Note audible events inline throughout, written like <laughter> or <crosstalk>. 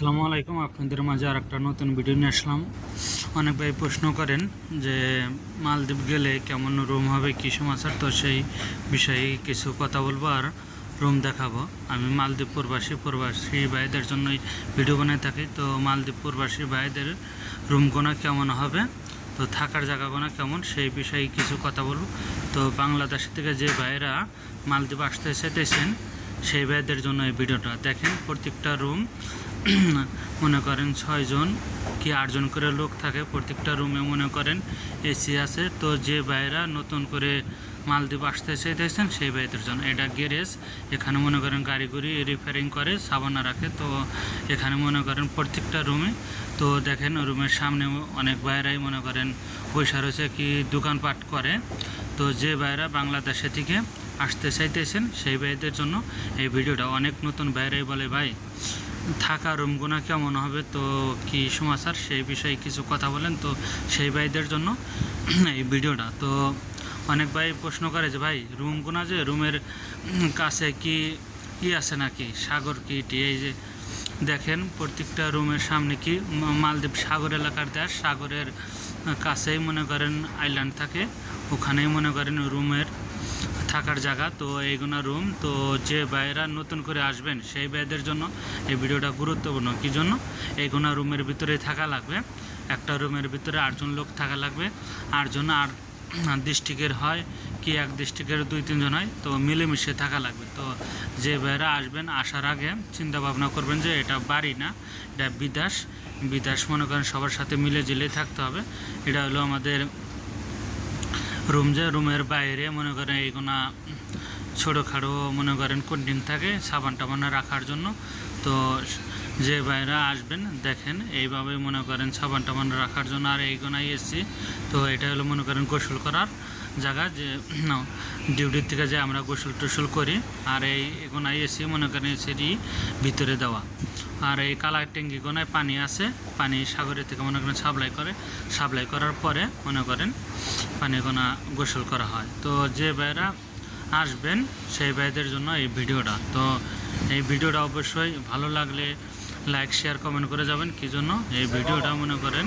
আসসালামু আলাইকুম। আপনাদের মাঝে আর একটা নতুন ভিডিও নিয়ে আসলাম। অনেক ভাই প্রশ্ন করেন যে, মালদ্বীপ গেলে কেমন রুম হবে, কী সমাচার? তো সেই বিষয়ে কিছু কথা বলব আর রুম দেখাবো। আমি মালদ্বীপ প্রবাসী প্রবাসী ভাইদের জন্যই ভিডিও বানিয়ে থাকি। তো মালদ্বীপ প্রবাসী ভাইদের রুমগুলো কেমন হবে? তো থাকার জায়গাগুলো কেমন? সেই বিষয়ে কিছু কথা বলব। তো বাংলাদেশ থেকে যে ভাইরা মালদ্বীপ আসতে চাইতেছেন সেই ভাইদের জন্য এই ভিডিওটা। দেখেন প্রত্যেকটা রুম <clears throat> মনে করেন ছয়জন কি আটজন করে লোক থাকে, প্রত্যেকটা রুমে মনে করেন এসি আছে। তো যে ভাইরা নতুন করে মালদ্বীপ আসতে চাইতেছেন, সেই ভাইদের জন্য। এটা গ্যারেজ এখানে মনে করেন গাড়ি গুড়ি রিপেয়ারিং করে, সাবানা রাখে। তো এখানে মনে করেন প্রত্যেকটা রুমে তো দেখেন রুমের সামনে অনেক ভাইরাই মনে করেন বৈশা রয়েছে কি দোকানপাট করে। তো যে ভাইরা বাংলাদেশে থেকে আসতে চাইতেছেন সেই ভাইদের জন্য এই ভিডিওটা। অনেক নতুন ভাইরাই বলে, ভাই, থাকা রুমগুলো কেমন হবে? তো কি সমাচার? সেই বিষয়ে কিছু কথা বলেন। তো সেই ভাইদের জন্য <clears throat> এই ভিডিওটা। তো অনেক ভাই প্রশ্ন করে যে, ভাই রুমগুলো যে, রুমের কাছে কি ই আছে নাকি? সাগর কি এই যে দেখেন, প্রত্যেকটা রুমের সামনে কি? মালদ্বীপ সাগর এলাকার দেশ। সাগরের কাছেই মনে করেন আইল্যান্ড থাকে। ওখানেই মনে করেন রুমের থাকার জায়গা, তো এইগুলো রুম তো যে ভাইয়েরা নতুন করে আসবেন, সেই ভাইদের জন্য এই ভিডিওটা গুরুত্বপূর্ণ। কী জন্য? এইগুলো রুমের ভিতরে থাকা লাগবে, একটা রুমের ভিতরে আটজন লোক থাকা লাগবে, আটজন আর ডিস্ট্রিক্টের হয় কি এক ডিস্ট্রিক্টের দুই তিনজন হয়, তো মিলেমিশে থাকা লাগবে। তো যে ভাইয়েরা আসবেন, আসার আগে চিন্তা ভাবনা করবেন যে এটা বাড়ি না, এটা বিদাস বিদাস মনে করেন সবার সাথে মিলে জিলে থাকতে হবে। এটা হলো আমাদের রুম যে রুমের বাইরে, মনে করেন এইগুলা ছোটোখাটো মনে করেন কন্টিন থাকে সাবান টাবান রাখার জন্য। তো যে বাইরা আসবেন, দেখেন এইভাবে মনে করেন সাবান টাবান রাখার জন্য আর এইগুলাই এসছি তো এটা হলো মনে করেন গোসল করার জায়গা যে ডিউটির থেকে যে আমরা গোসল টোসল করি আর এই এগুলাই এসি মনে করেন এসিটি ভিতরে দেওয়া। আর এই কালার ট্যাঙ্কি পানি আছে, পানি সাগরের থেকে মনে করেন সাপ্লাই করে। সাপ্লাই করার পরে মনে করেন পানি কোনা গোসল করা হয়। তো যে ভাইরা আসবেন, সেই ভাইদের জন্য এই ভিডিওটা। তো এই ভিডিওটা অবশ্যই ভালো লাগলে লাইক, শেয়ার, কমেন্ট করে যাবেন। কি জন্য? এই ভিডিওটা মনে করেন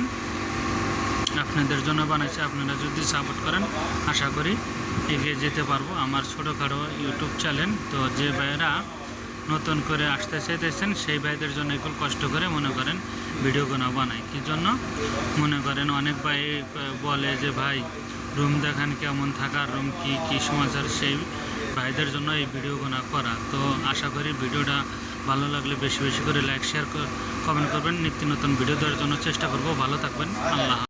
আপনাদের জন্য বানাইছি। আপনারা যদি সাপোর্ট করেন, আশা করি এগিয়ে যেতে পারব। আমার ছোটোখাটো ইউটিউব চ্যানেল তো যে ভাইয়েরা নতুন করে আসতে চাইতেছেন, সেই ভাইদের জন্য একটু কষ্ট করে মনে করেন ভিডিওগুলো বানাই। কি জন্য? মনে করেন অনেক ভাই বলে যে, ভাই রুম দেখান কেমন, থাকার রুম কি কি সমাচার? সেই ভাইদের জন্য এই ভিডিওগুলো করা। তো আশা করি ভিডিওটা ভালো লাগলে বেশি বেশি করে লাইক শেয়ার কমেন্ট করবেন। নিত্য নতুন ভিডিও দেওয়ার জন্য চেষ্টা করব। ভালো থাকবেন। আল্লাহ।